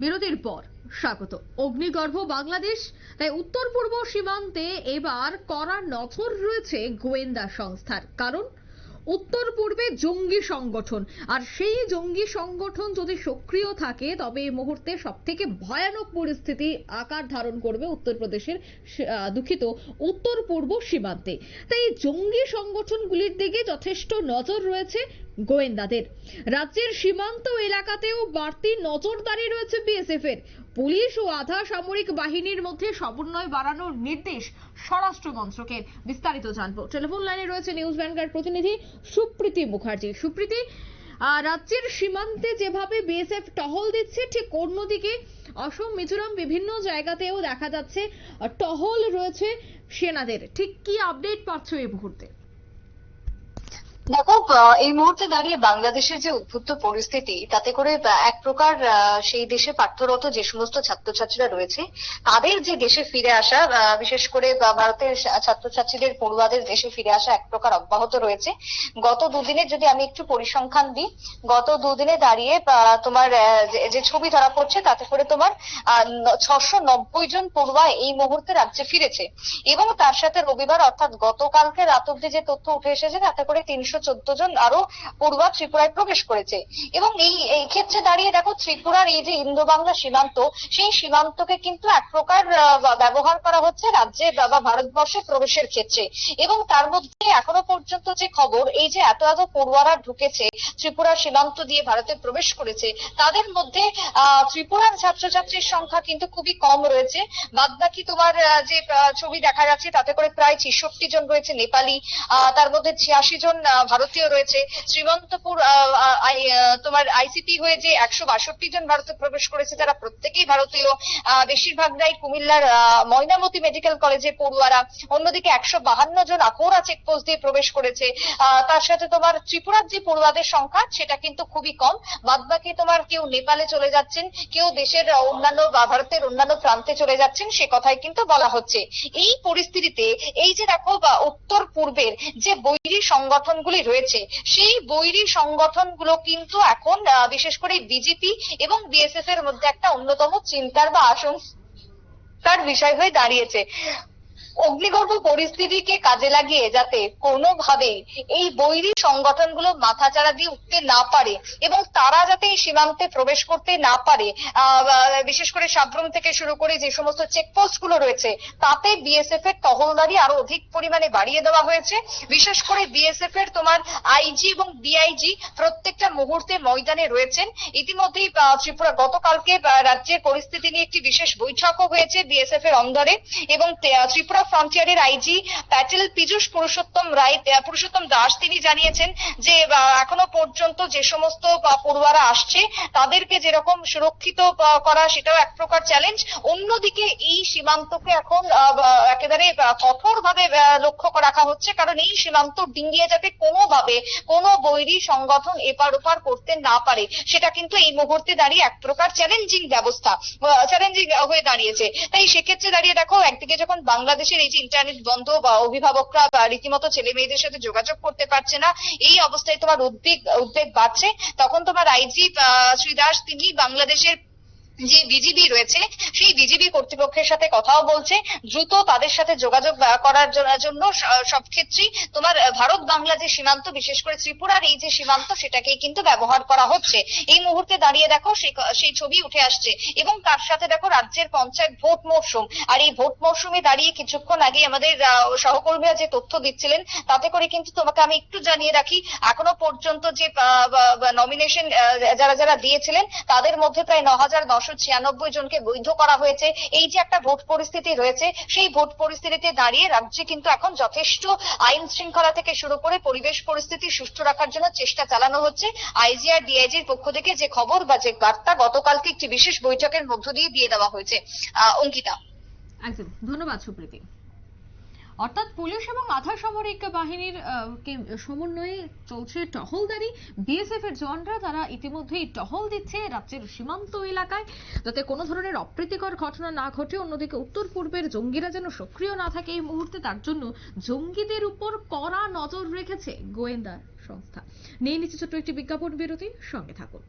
বিরতির পর। স্বাগত। অগ্নিগর্ভ বাংলাদেশ, তাই উত্তর পূর্ব সীমান্তে এবার কড়া নজর রয়েছে গোয়েন্দা সংস্থার। কারণ উত্তর পূর্বে জঙ্গি সংগঠন। আর সেই জঙ্গি সংগঠন যদি সক্রিয় থাকে, তবে এই মুহূর্তে সব থেকে ভয়ানক পরিস্থিতি আকার ধারণ করবে উত্তরপ্রদেশের দুঃখিত, উত্তর পূর্ব সীমান্তে। তাই জঙ্গি সংগঠনগুলির দিকে যথেষ্ট নজর রয়েছে গোয়েন্দাদের। রাজ্যের সীমান্ত এলাকাতেও বাড়তি নজরদারি রয়েছে বিএসএফ এর পুলিশ ও আধা সামরিক বাহিনীর মধ্যে সমন্বয় বাড়ানোর নির্দেশ স্বরাষ্ট্র মন্ত্রকের বিস্তারিত জানব। টেলিফোন লাইনে রয়েছে নিউজ ভ্যানগার্ড প্রতিনিধি সুপ্রীতি মুখার্জি। সুপ্রীতি রাজ্যের সীমান্তে যেভাবে বিএসএফ টহল দিচ্ছে, ঠিক অন্যদিকে অসম, মিজোরাম, বিভিন্ন জায়গাতেও দেখা যাচ্ছে টহল রয়েছে সেনাদের। ঠিক কি আপডেট পাচ্ছ এই মুহূর্তে? দেখো এই মুহূর্তে দাঁড়িয়ে বাংলাদেশের যে উদ্ভুত পরিস্থিতি, তাতে করে এক প্রকার সেই দেশে পাঠ্যরত যে সমস্ত ছাত্রছাত্রীরা রয়েছে, তাদের যে দেশে ফিরে আসা বিশেষ করে ভারতের ছাত্রছাত্রীদের, পড়ুয়াদের দেশে ফিরে আসা এক প্রকার অব্যাহত রয়েছে। গত দুদিনে যদি আমি একটু পরিসংখ্যান দিই, গত দুদিনে দাঁড়িয়ে তোমার যে ছবি ধরা পড়ছে, তাতে করে তোমার ছশো নব্বই জন পড়ুয়া এই মুহূর্তে রাজ্যে ফিরেছে। এবং তার সাথে রবিবার, অর্থাৎ গতকালকে রাত অব্দি যে তথ্য উঠে এসেছে, তাতে করে তিনশো চোদ্দ জন আরও পড়ুয়া ত্রিপুরায় প্রবেশ করেছে। এবং এই এই ক্ষেত্রে দাঁড়িয়ে দেখো, ত্রিপুরার এই যে ইন্দো বাংলা সীমান্ত, সেই সীমান্তকে কিন্তু এক প্রকার ব্যবহার করা হচ্ছে রাজ্যে বা ভারতবর্ষে প্রবেশের ক্ষেত্রে। এবং তার মধ্যে এখনও পর্যন্ত যে খবর, এই যে এত এত পড়ুয়ারা ঢুকেছে, ত্রিপুরা সীমান্ত দিয়ে ভারতে প্রবেশ করেছে, তাদের মধ্যে ত্রিপুরার ছাত্রছাত্রীর সংখ্যা কিন্তু খুবই কম রয়েছে। বাদ বাকি তোমার যে ছবি দেখা যাচ্ছে, তাতে করে প্রায় ছেষট্টি জন রয়েছে নেপালি তার মধ্যে ছিয়াশি জন ভারতীয় রয়েছে। শ্রীমন্তপুর তোমার আইসিপি হয়ে যে একশো বাষট্টি জন ভারতে প্রবেশ করেছে তারা প্রত্যেকেই ভারতীয় আহ, বেশিরভাগরাই কুমিল্লার ময়নামতি মেডিকেল কলেজে পড়ুয়ারা। অন্যদিকে একশো বাহান্ন জন আকোরা চেকপোস্ট দিয়ে প্রবেশ করেছে। তার সাথে তোমার ত্রিপুরার যে পড়ুয়াদের সংখ্যা সেটা কিন্তু খুবই কম। বাদ বাকি তোমার কেউ নেপালে চলে যাচ্ছেন কেউ দেশের অন্যান্য ভারতের অন্যান্য প্রান্তে চলে যাচ্ছেন সে কথাই কিন্তু বলা হচ্ছে। এই পরিস্থিতিতে এই যে দেখো উত্তর পূর্বের যে বৈরী সংগঠনগুলি রয়েছে। সেই বৈরী সংগঠনগুলো কিন্তু এখন বিশেষ করে বিজেপি এবং বিএসএফ এর মধ্যে একটা অন্যতম চিন্তার বা আশঙ্কার বিষয় হয়ে দাঁড়িয়েছে। অগ্নিগর্ভ পরিস্থিতিকে কাজে লাগিয়ে যাতে কোনোভাবেই এই বৈরী সংগঠনগুলো মাথাচাড়া দিয়ে উঠতে না পারে এবং তারা যাতে এই সীমান্তে প্রবেশ করতে না পারে বিশেষ করে সাব্রুম থেকে শুরু করে যে সমস্ত চেকপোস্টগুলো রয়েছে, তাতে বিএসএফ এর টহলদারি আরও অধিক পরিমাণে বাড়িয়ে দেওয়া হয়েছে। বিশেষ করে বিএসএফ এর তোমার আইজি এবং ডিআইজি প্রত্যেকটা মুহূর্তে ময়দানে রয়েছেন। ইতিমধ্যেই ত্রিপুরা গতকালকে রাজ্যের পরিস্থিতি নিয়ে একটি বিশেষ বৈঠকও হয়েছে বিএসএফ এর অন্দরে এবং ত্রিপুরা ফ্রন্টিয়ারের আইজি প্যাটেল পীযূষ পুরুষোত্তম রায় পুরুষোত্তম দাস তিনি জানিয়েছেন যে এখনও পর্যন্ত যে সমস্ত পড়ুয়ারা আসছে, তাদেরকে যেরকম সুরক্ষিত করা সেটাও এক প্রকার চ্যালেঞ্জ অন্যদিকে এই সীমান্তকে এখন একেবারে কঠোর ভাবে লক্ষ্য রাখা হচ্ছে, কারণ এই সীমান্ত ডিঙ্গিয়ে যাতে কোনোভাবে কোনো বৈরী সংগঠন এপার ওপার করতে না পারে, সেটা কিন্তু এই মুহূর্তে দাঁড়িয়ে এক প্রকার চ্যালেঞ্জিং ব্যবস্থা চ্যালেঞ্জিং হয়ে দাঁড়িয়েছে। তাই সেক্ষেত্রে দাঁড়িয়ে দেখো, একদিকে যখন বাংলাদেশের এই যে ইন্টারনেট বন্ধ বা অভিভাবকরা বা রীতিমতো ছেলে মেয়েদের সাথে যোগাযোগ করতে পারছে না, এই অবস্থায় তোমার উদ্বেগ উদ্বেগ বাড়ছে। তখন তোমার আইজি শ্রী দাস, তিনি বাংলাদেশের যে বিজিবি রয়েছে, সেই বিজিবি কর্তৃপক্ষের সাথে কথাও বলছে। দ্রুত তাদের সাথে যোগাযোগ করার জন্য সব ক্ষেত্রেই তোমার ভারত বাংলা যে সীমান্ত, বিশেষ করে ত্রিপুরার এই যে সীমান্ত, সেটাকেই কিন্তু ব্যবহার করা হচ্ছে। এই মুহূর্তে দাঁড়িয়ে দেখো সেই ছবি উঠে আসছে। এবং তার সাথে দেখো রাজ্যের পঞ্চায়েত ভোট মরশুম। আর এই ভোট মরশুমে দাঁড়িয়ে কিছুক্ষণ আগে আমাদের সহকর্মীরা যে তথ্য দিচ্ছিলেন, তাতে করে কিন্তু তোমাকে আমি একটু জানিয়ে রাখি, এখনও পর্যন্ত যে নমিনেশন যারা যারা দিয়েছিলেন, তাদের মধ্যে প্রায় ন হাজার ছিয়ানব্বই জনকে বৈধ করা হয়েছে। এই যে একটা ভোট পরিস্থিতি রয়েছে, সেই ভোট পরিস্থিতিতে দাঁড়িয়ে রাজ্যে কিন্তু এখন যথেষ্ট আইন শৃঙ্খলা থেকে শুরু করে পরিবেশ পরিস্থিতি সুষ্ঠু রাখার জন্য চেষ্টা চালানো হচ্ছে। আইজি আর ডিআইজির পক্ষ থেকে যে খবর বা যে বার্তা গতকালকে একটি বিশেষ বৈঠকের মধ্য দিয়ে দিয়ে দেওয়া হয়েছে। অঙ্কিতা। একদম। ধন্যবাদ সুপ্রীতি। অর্থাৎ পুলিশ এবং আধা সামরিক বাহিনীর সমন্বয়ে চলছে টহলদারি বিএসএফ এর জওয়ানরা তারা ইতিমধ্যেই টহল দিচ্ছে রাজ্যের সীমান্ত এলাকায়। যাতে কোনো ধরনের অপ্রীতিকর ঘটনা না ঘটে, অন্যদিকে উত্তর পূর্বের জঙ্গিরা যেন সক্রিয় না থাকে এই মুহূর্তে তার জন্য জঙ্গিদের উপর কড়া নজর রেখেছে গোয়েন্দা সংস্থা। নিয়ে নিচ্ছে ছোট্ট একটি বিজ্ঞাপন বিরতি, সঙ্গে থাকুন।